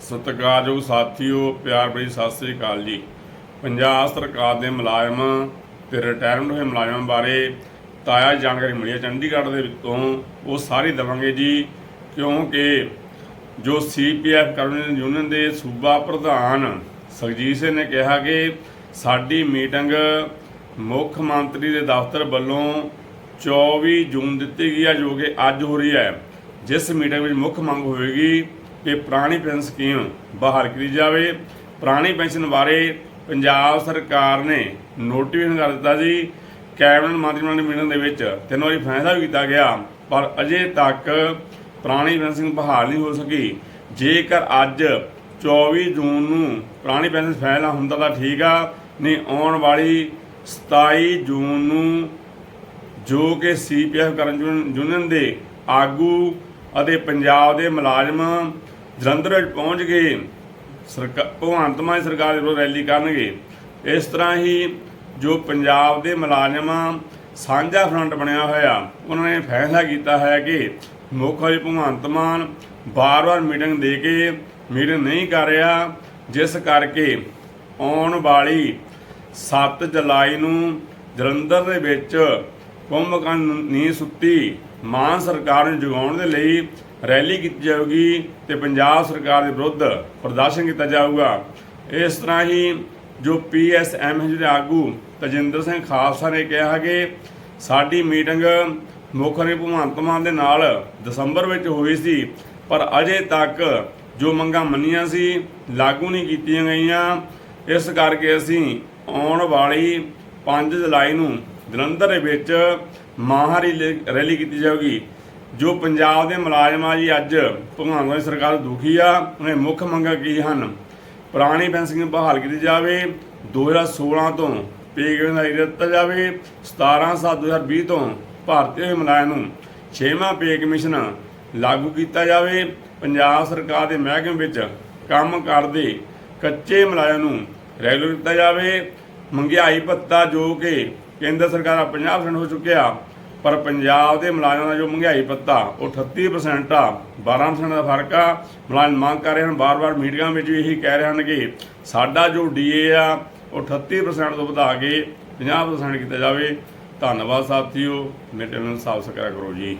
ਸਤਿਕਾਰਯੋਗ ਸਾਥੀਓ, ਪਿਆਰ ਭਰੀ ਸਤਿ ਸ੍ਰੀ ਅਕਾਲ ਜੀ। ਪੰਜਾਬ ਸਰਕਾਰ ਦੇ ਮੁਲਾਜ਼ਮ ਤੇ ਰਿਟਾਇਰਮੈਂਟ ਹੋਏ ਮੁਲਾਜ਼ਮਾਂ ਬਾਰੇ ਤਾਜ਼ਾ ਜਾਣਕਾਰੀ ਮਿਲੀ ਹੈ ਚੰਡੀਗੜ੍ਹ ਦੇ ਵਿੱਚੋਂ। ਉਹ ਸਾਰੀ ਦੇਵਾਂਗੇ ਜੀ, ਕਿਉਂਕਿ ਜੋ ਸੀਪੀਐਫ ਕਰਮਚਾਰੀ ਯੂਨੀਅਨ ਦੇ ਸੂਬਾ ਪ੍ਰਧਾਨ ਸਰਜੀਤ ਸਿੰਘ ਨੇ ਕਿਹਾ ਕਿ ਸਾਡੀ ਮੀਟਿੰਗ ਮੁੱਖ ਮੰਤਰੀ ਦੇ ਦਫ਼ਤਰ ਵੱਲੋਂ 24 ਜੂਨ ਦਿੱਤੀ ਗਈ ਹੈ, ਜੋ ਕਿ ਅੱਜ ਹੋ ਰਹੀ ਹੈ। ਜਿਸ ਮੀਟਿੰਗ ਵਿੱਚ ਮੁੱਖ ਮੰਗ ਹੋਵੇਗੀ ਕਿ ਪੁਰਾਣੀ ਪੈਨਸ਼ਨ ਸਕੀਮ ਬਹਾਲ ਕੀਤੀ ਜਾਵੇ। ਪੁਰਾਣੀ ਪੈਨਸ਼ਨ ਬਾਰੇ ਪੰਜਾਬ ਸਰਕਾਰ ਨੇ ਨੋਟੀਫਿਕੇਸ਼ਨ ਕਰ ਦਿੱਤਾ ਸੀ। ਕੈਬਨਿਟ ਮੰਤਰੀ ਮੰਡਲ ਮੀਟਿੰਗ ਦੇ ਵਿੱਚ ਤਿੰਨ ਵਾਰੀ ਫੈਸਲਾ ਵੀ ਕੀਤਾ ਗਿਆ, ਪਰ ਅਜੇ ਤੱਕ ਪੁਰਾਣੀ ਪੈਨਸ਼ਨ ਬਹਾਲ ਨਹੀਂ ਹੋ ਸਕੀ। ਜੇਕਰ ਅੱਜ 24 ਜੂਨ ਨੂੰ ਪੁਰਾਣੀ ਪੈਨਸ਼ਨ ਫੈਸਲਾ ਹੁੰਦਾ ਤਾਂ ਠੀਕ ਆ, ਨਹੀਂ ਆਉਣ ਵਾਲੀ 27 ਜੂਨ ਨੂੰ ਜੋ ਕਿ ਸੀਪੀਐਫ ਕਰਨ ਯੂਨੀਅਨ ਦੇ ਆਗੂ ਅਤੇ ਪੰਜਾਬ ਦੇ ਮੁਲਾਜ਼ਮ ਜਲੰਧਰ ਵਿੱਚ ਪਹੁੰਚ ਕੇ ਸਰਕਾਰ ਭਗਵੰਤ ਮਾਨ ਸਰਕਾਰ ਦੇ ਵਿਰੁੱਧ ਰੈਲੀ ਕਰਨਗੇ। ਇਸ ਤਰ੍ਹਾਂ ਹੀ ਜੋ ਪੰਜਾਬ ਦੇ ਮੁਲਾਜ਼ਮ ਸਾਂਝਾ ਫਰੰਟ ਬਣਿਆ ਹੋਇਆ, ਉਹਨਾਂ ਨੇ ਫੈਸਲਾ ਕੀਤਾ ਹੈ ਕਿ ਮੁੱਖ ਮੰਤਰੀ ਭਗਵੰਤ ਮਾਨ ਬਾਰ-ਬਾਰ ਮੀਟਿੰਗ ਦੇ ਕੇ ਮੀਟਿੰਗ ਨਹੀਂ ਕਰ ਰਿਹਾ, ਜਿਸ ਕਰਕੇ ਆਉਣ ਵਾਲੀ 7 ਜੁਲਾਈ ਨੂੰ ਜਲੰਧਰ ਦੇ ਵਿੱਚ ਕੁੰਭਕਰਨ ਨੀ ਸੁੱਤੀ। ਮਾਨ ਸਰਕਾਰ ਨੂੰ ਜਗਾਉਣ ਦੇ ਲਈ ਰੈਲੀ ਕੀਤੀ ਜਾਊਗੀ ਤੇ ਪੰਜਾਬ ਸਰਕਾਰ ਦੇ ਵਿਰੁੱਧ ਪ੍ਰਦਰਸ਼ਨ ਕੀਤਾ ਜਾਊਗਾ। ਇਸ ਤਰ੍ਹਾਂ ਹੀ ਜੋ ਪੀਐਸਐਮ ਦੇ ਆਗੂ ਤਜਿੰਦਰ ਸਿੰਘ ਖਾਲਸਾ ਨੇ ਕਿਹਾ ਕਿ ਸਾਡੀ ਮੀਟਿੰਗ ਮੁੱਖ ਮੰਤਰੀ ਭਗਵੰਤ ਮਾਨ ਦੇ ਨਾਲ ਦਸੰਬਰ ਵਿੱਚ ਹੋਈ ਸੀ, ਪਰ ਅਜੇ ਤੱਕ ਜੋ ਮੰਗਾਂ ਮੰਨੀਆਂ ਸੀ, ਲਾਗੂ ਨਹੀਂ ਕੀਤੀਆਂ ਗਈਆਂ। ਇਸ ਕਰਕੇ ਅਸੀਂ ਆਉਣ ਵਾਲੀ 5 ਜੁਲਾਈ ਨੂੰ ਜਲੰਧਰ ਦੇ ਵਿੱਚ ਮਾਹਰੀ ਰੈਲੀ ਕੀਤੀ ਜਾਊਗੀ। ਜੋ ਪੰਜਾਬ ਦੇ ਮੁਲਾਜ਼ਮਾਂ ਆ ਜੀ, ਅੱਜ ਭਗਵੰਤ ਮਾਨ ਸਰਕਾਰ ਦੁਖੀ ਆ, ਉਹਨੇ ਮੁੱਖ ਮੰਗਾਂ ਕੀ ਹਨ? ਪੁਰਾਣੀ ਪੈਨਸ਼ਨ ਬਹਾਲ ਕੀਤੀ ਜਾਵੇ 2016 ਤੋਂ ਪੇ ਗ੍ਰੇਡ ਦਾ ਦਿੱਤਾ ਜਾਵੇ 17 7 2020 ਤੋਂ ਭਾਰਤੀ ਹੋਏ ਮੁਲਾਜ਼ਮ ਨੂੰ 6ਵਾਂ ਪੇ ਕਮਿਸ਼ਨ ਲਾਗੂ ਕੀਤਾ ਜਾਵੇ। ਪੰਜਾਬ ਸਰਕਾਰ ਦੇ ਮਹਿਕਮੇ ਵਿੱਚ ਕੰਮ ਕਰਦੇ ਕੱਚੇ ਮੁਲਾਜ਼ਮ ਨੂੰ ਰੈਗੂਲਰ ਕੀਤਾ ਜਾਵੇ। ਮਹਿੰਗਾਈ ਭੱਤਾ ਜੋ ਕਿ ਕੇਂਦਰ ਸਰਕਾਰ ਦਾ 50% ਹੋ ਚੁੱਕਿਆ, ਪਰ ਪੰਜਾਬ ਦੇ ਮੁਲਾਜ਼ਮਾਂ ਦਾ ਜੋ ਮਹਿੰਗਾਈ ਭੱਤਾ, ਉਹ 38% ਆ 12% ਦਾ ਫ਼ਰਕ ਆ। ਮੁਲਾਜ਼ਮ ਮੰਗ ਕਰ ਰਹੇ ਹਨ ਬਾਰ-ਬਾਰ ਮੀਟਿੰਗਾਂ ਵਿੱਚ ਵੀ ਇਹੀ ਕਹਿ ਰਹੇ ਹਨ ਕਿ ਸਾਡਾ ਜੋ ਡੀਏ ਆ, ਉਹ 38% ਤੋਂ ਵਧਾ ਕੇ 50% ਕੀਤਾ ਜਾਵੇ। ਧੰਨਵਾਦ ਸਾਥੀਓ, ਮੇਰੇ ਚੈਨਲ ਨੂੰ ਸਬਸਕ੍ਰਾਈਬ ਕਰੋ ਜੀ।